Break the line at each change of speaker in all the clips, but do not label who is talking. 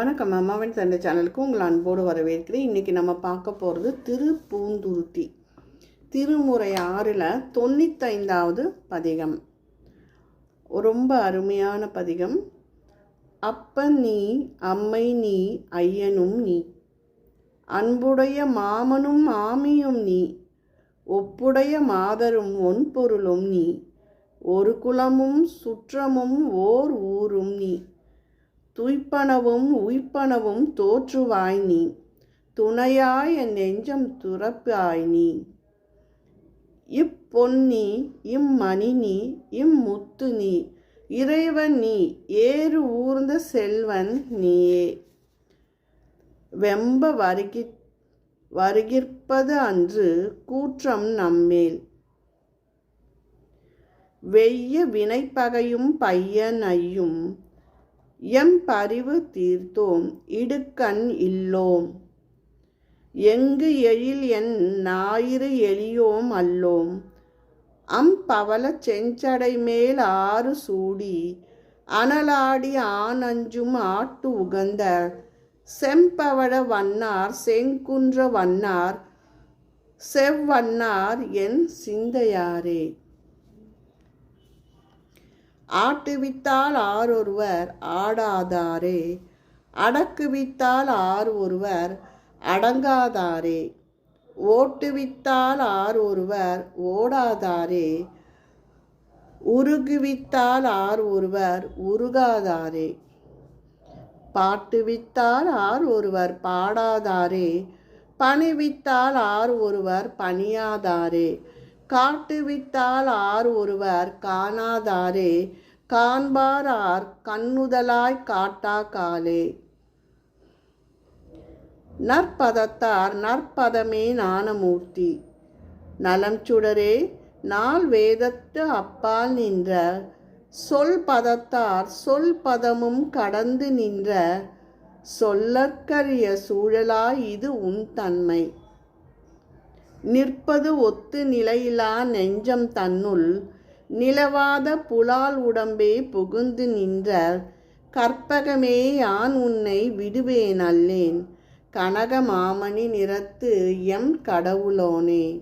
வணக்கம். அம்மாவின் சண்டை சேனலுக்கு உங்கள் அன்போடு வரவேற்கிறேன். இன்றைக்கி நம்ம பார்க்க போகிறது திருப்பூந்துருத்தி. திருமுறை ஆறில் தொண்ணூத்தைந்தாவது பதிகம். ரொம்ப அருமையான பதிகம். அப்பன் நீ அம்மை நீ ஐயனும் நீ. அன்புடைய மாமனும் மாமியும் நீ. ஒப்புடைய மாதரும் ஒன்பொருளும் நீ. ஒரு குலமும் சுற்றமும் ஓர் ஊரும் நீ. துய்ப்பனவும் உய்ப்பனவும் தோற்றுவாய் நீ. துணையாய் என் நெஞ்சம் துறப்பாய் நீ. இப்பொன்னி இம்மணி நீ இம்முத்து நீ. இறைவன் நீ ஏறு ஊர்ந்த செல்வன் நீயே. வெம்ப வருகி வருகிற்பது அன்று கூற்றம் நம்மேல். வெய்ய வினைப்பகையும் பையனையும் எம் பரிவு தீர்த்தோம் இடுக்கண் இல்லோம். எங்கு எழில் என் ஞாயிறு எளியோம் அல்லோம். அம் பவல செஞ்சடை மேல் ஆறு சூடி அனலாடி ஆனஞ்சும் ஆட்டு உகந்த. செம்பவள வண்ணார் செங்குன்ற வண்ணார் செவ்வண்ணார் என் சிந்தையாரே. ஆட்டுவித்தால் ஆர் ஒருவர் ஆடாதாரே. அடக்குவித்தால் ஆர் ஒருவர் அடங்காதாரே. ஓட்டுவித்தால் ஆர் ஒருவர் ஓடாதாரே. உருகுவித்தால் ஆர் ஒருவர் உருகாதாரே. பாட்டுவித்தால் ஆர் ஒருவர் பாடாதாரே. பணிவித்தால் ஆர் ஒருவர் பணியாதாரே. காட்டுவித்தால் ஆர் ஒருவர் காணாதாரே காண்பார் ஆர் கண்ணுதலாய் காட்டா காலே. நற்பதத்தார் நற்பதமே ஞானமூர்த்தி. நலம் சுடரே நாள் வேதத்து அப்பால் நின்ற சொல் பதத்தார் சொல் பதமும் கடந்து நின்ற சொல்லற்கரிய சூழலாய் இது உன் தன்மை. நிற்பது ஒத்து நிலையிலா நெஞ்சம் தன்னுள் நிலவாத புலால் உடம்பே புகுந்து நின்ற கற்பகமே யான் உன்னை விடுவேன் அல்லேன் கனக மாமணி நிறத்து எம் கடவுளோனே.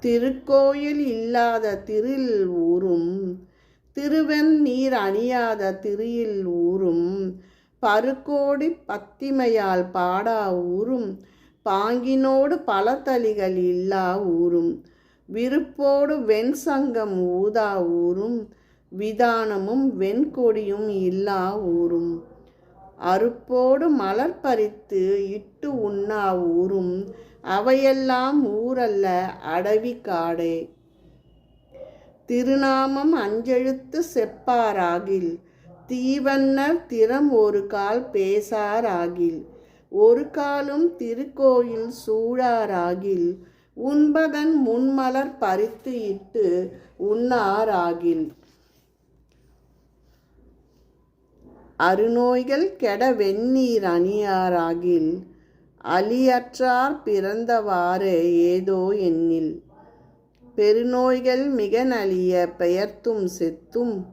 திருக்கோயில் இல்லாத திரில் ஊரும் திருவெண் நீர் அணியாத திரியில் ஊரும் பருக்கோடி பத்திமையால் பாடா ஊரும் பாங்கினோடு பல தளிகள் இல்லா ஊரும். விருப்போடு வெண் சங்கம் ஊதா ஊரும். விதானமும் வெண்கொடியும் இல்லா ஊரும். அறுப்போடு மலர் பறித்து இட்டு உண்ணா ஊரும். அவையெல்லாம் ஊரல்ல அடவி காடே. திருநாமம் அஞ்செழுத்து செப்பாராகில். தீவன்னர் திறம் ஒரு கால் பேசாராகில். ஒரு காலும் திருக்கோயில் சூழாராகில் உண்பதன் முன்மலர் பறித்து இட்டு உண்ணாராகில். அருநோய்கள் கெட வெந்நீர் அணியாராகில் அலியற்றார் பிறந்தவாறு ஏதோ எண்ணில் பெருநோய்கள் மிக நலிய பெயர்த்தும் செத்தும்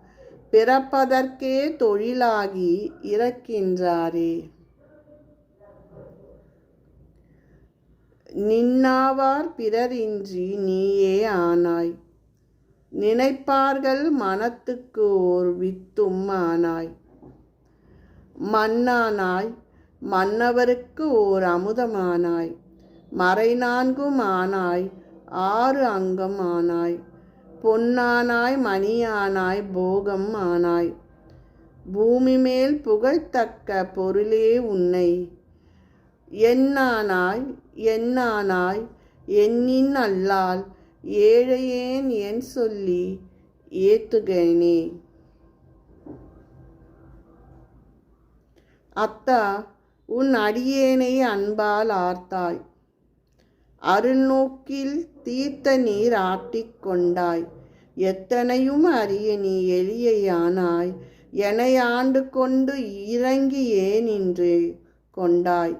பிறப்பதற்கே தொழிலாகி இறக்கின்றாரே. நின்னாவார் பிறரின்றி நீயே ஆனாய். நினைப்பார்கள் மனத்துக்கு ஓர் வித்தும் ஆனாய். மண்ணானாய் மன்னவருக்கு ஓர் அமுதமானாய். மறை நான்கும் ஆனாய் ஆறு அங்கம் ஆனாய். பொன்னானாய் மணியானாய் போகம் ஆனாய். பூமி மேல் புகழ்த்தக்க பொருளே உன்னை. என்னானாய் என்னானாய் எண்ணின் அல்லால் ஏழையேன் என் சொல்லி ஏத்துகேனே அத்தா உன் அடியேனை அன்பால் ஆர்த்தாய். அருள்நோக்கில் தீர்த்த நீர் ஆட்டிக்கொண்டாய் எத்தனையும் அறிய நீ எளியானாய் என ஆண்டு கொண்டு இறங்கி ஏன் கொண்டாய்.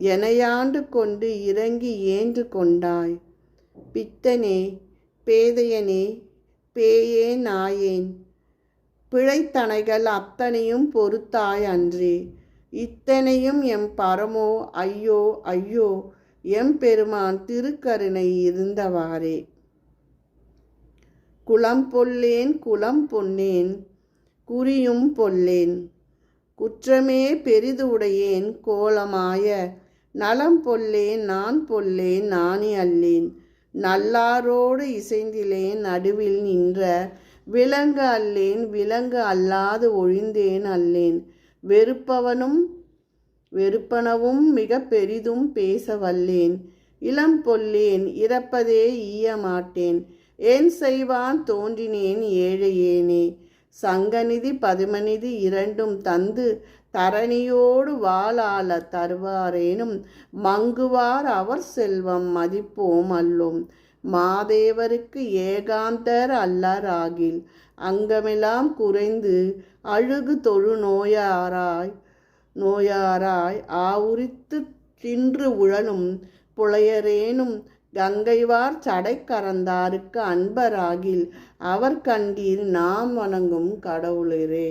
எனையாண்டு கொண்டு இறங்கி ஏன்று கொண்டாய். பித்தனே பேதையனே பேயே நாயேன். பிழைத்தனைகள் அத்தனையும் பொறுத்தாய் அன்றே. இத்தனையும் எம் பரமோ ஐயோ ஐயோ எம் பெருமான் திருக்கருணை இருந்தவாறே. குளம் பொல்லேன் குளம் பொன்னேன் குறியும் பொல்லேன். குற்றமே பெரிது உடையேன் கோலமாய நலம் பொல்லேன் நான் பொல்லேன் நானே அல்லேன். நல்லாரோடு இசைந்திலேன் நடுவில் நின்ற விலங்கு அல்லேன் விலங்கு அல்லாது ஒழிந்தேன் அல்லேன். வெறுப்பவனும் வெறுப்பனவும் மிக பெரிதும் பேச வல்லேன். இளம் பொல்லேன் இறப்பதே ஈய மாட்டேன். ஏன் செய்வான் தோன்றினேன் ஏழையேனே சங்கநிதி பதுமநிதி இரண்டும் தந்து தரணியோடு வாழால தருவாரேனும் மங்குவார் அவர் செல்வம் மதிப்போம் அல்லோம். மாதேவருக்கு ஏகாந்தர் அல்லராகில் அங்கமெல்லாம் குறைந்து அழுகு தொழு நோயாராய் நோயாராய் ஆவுரித்து தின்று உழலும் புலையரேனும் கங்கைவார் சடைக்கறந்தாருக்கு அன்பராகில் அவர் கண்டீர் நாம் வணங்கும் கடவுளரே.